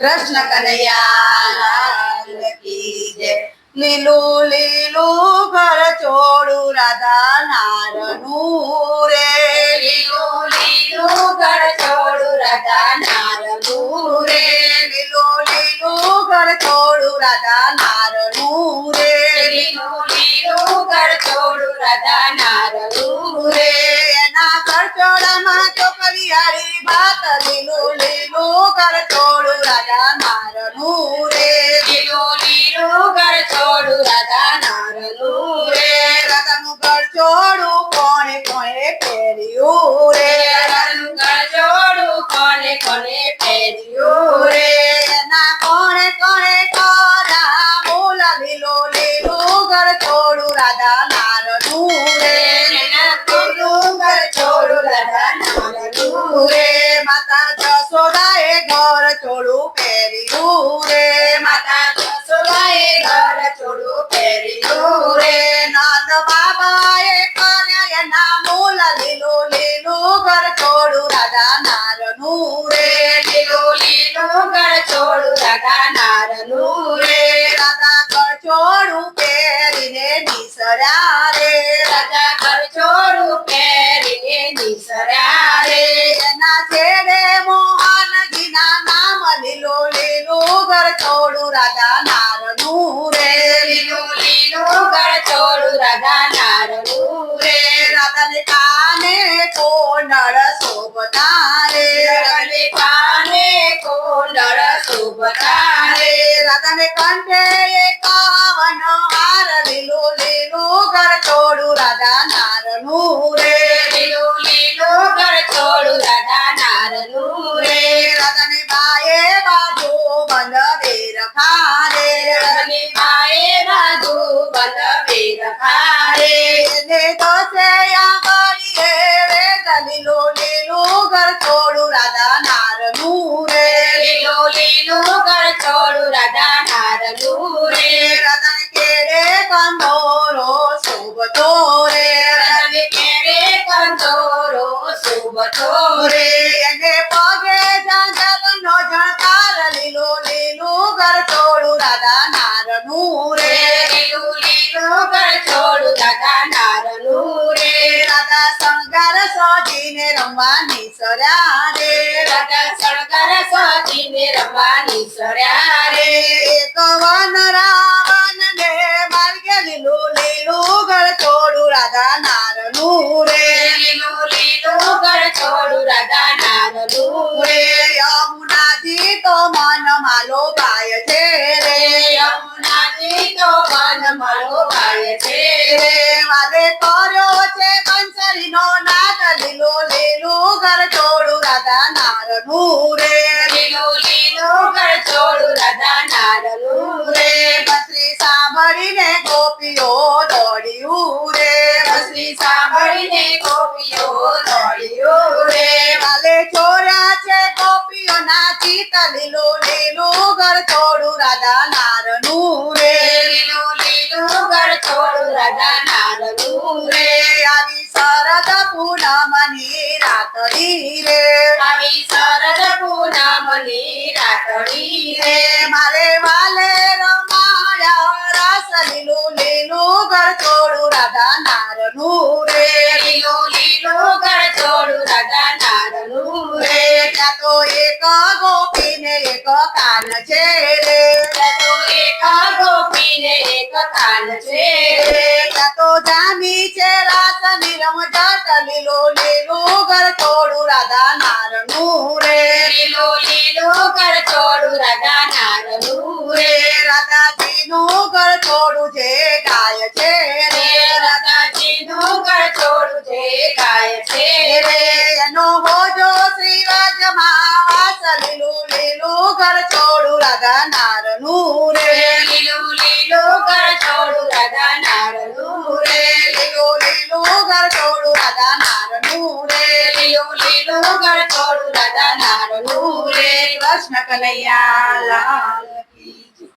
કૃષ્ણ કનૈયા લીલો લીલું ઘર છોડું રાધા નારનું રે. લીલું લીલું ઘર છોડું રાધા નારનું રે. લીલું લીલું ઘર છોડું રાધા નારનું રે. લીલું લીલું ઘર છોડું રાધા નારનું ઘર છોડું રાધા નારનું રે રાધા નારનું રે લીલું લીલું ઘર છોડું રાધા નારનું રે રાધા ઘર છોડું પહેરીને નિસર્યા રે રાધા ઘર છોડું પહેરીને નિસર્યા રે રાધાને કાને કોનળ શોભતા રે રગલે કાને કોંડળ શોભતા રે રાધાને કંઠે એકાવન હાર લીલો લીલો ઘર છોડું રાધા નારનું રે લીલું લીલું ઘર છોડું રાધા નારનું રે રાધાને બાએ બાજુ બંધ બેર ખારે રગલે માએ બાજુ બંધ બેર ખારે ને છે આંગળીએ રે લીલો લીલો ઘર છોડું રાધા નારનું રે. લીલું લીલું ઘર છોડું રાધા નારનું રે. રાધાને કેળે કંદોરો શોભતો રે. રગલે કેરે કંદોરો શોભતો રે. એને પગે જાંજરનો ઝણકાર લીલો લીલો ઘર છોડું રાધા ઘર છોડું રાધા નારનું રે રાધા શણગાર સજીને રમવાની સર્યા રે. રાધા સળગર સજીને રમવાની સર્યા રે. એક વન રાવણ ને લીલું લીલું ઘર છોડું રાધા નારનું રે લીલું લીલું ઘર છોડું રાધા નારનું રે યમુનાજી તો મન માલો ગાય છે. મારો ગાય છે. રે વાલે કર્યો છે કંસરીનો નાદ, લીલો લીલો ઘર છોડું રાધા નારનું રે. લીલો લીલો ઘર છોડું રાધા નારનું રે. બસરી સાંભળીને ગોપીઓ દોડ્યું રે. બસરી સાંભળીને ગોપીઓ દોડ્યું રે. વાલે છોર્યા છે ગોપીઓના ચિત લીલો લીલો ઘર છોડું રાધા નારનું છોડું રાધા નારનું રે આવી શરદ પૂનમની રાતડી રે આવી શરદ પૂનમની રાતડી રે મારે વાલે રમાયા રસ લીલું લીલું ઘર છોડું રાધા નારનું રે લીલું લીલું ઘર છોડું રાધા નારનું છે રે ત્યાં તો જામી છે રાત નિરમ જટ લીલું લીલું ઘર છોડું રાધા નારનું રે. લીલું લીલું ઘર છોડું રાધા નારનું રે. રાધાજીનું ઘર છોડું છે ગાય છે રે. રે રાધાજીનું ઘર છોડું છે ગાય છે રે. એનો હોજો શ્રીવાજમાં વાસ લીલું લીલું ઘર છોડું રાધા નારનું રે. લીલું લીલું ઘર છોડું રાધા નારનું રે લીલું લીલું ઘર છોડું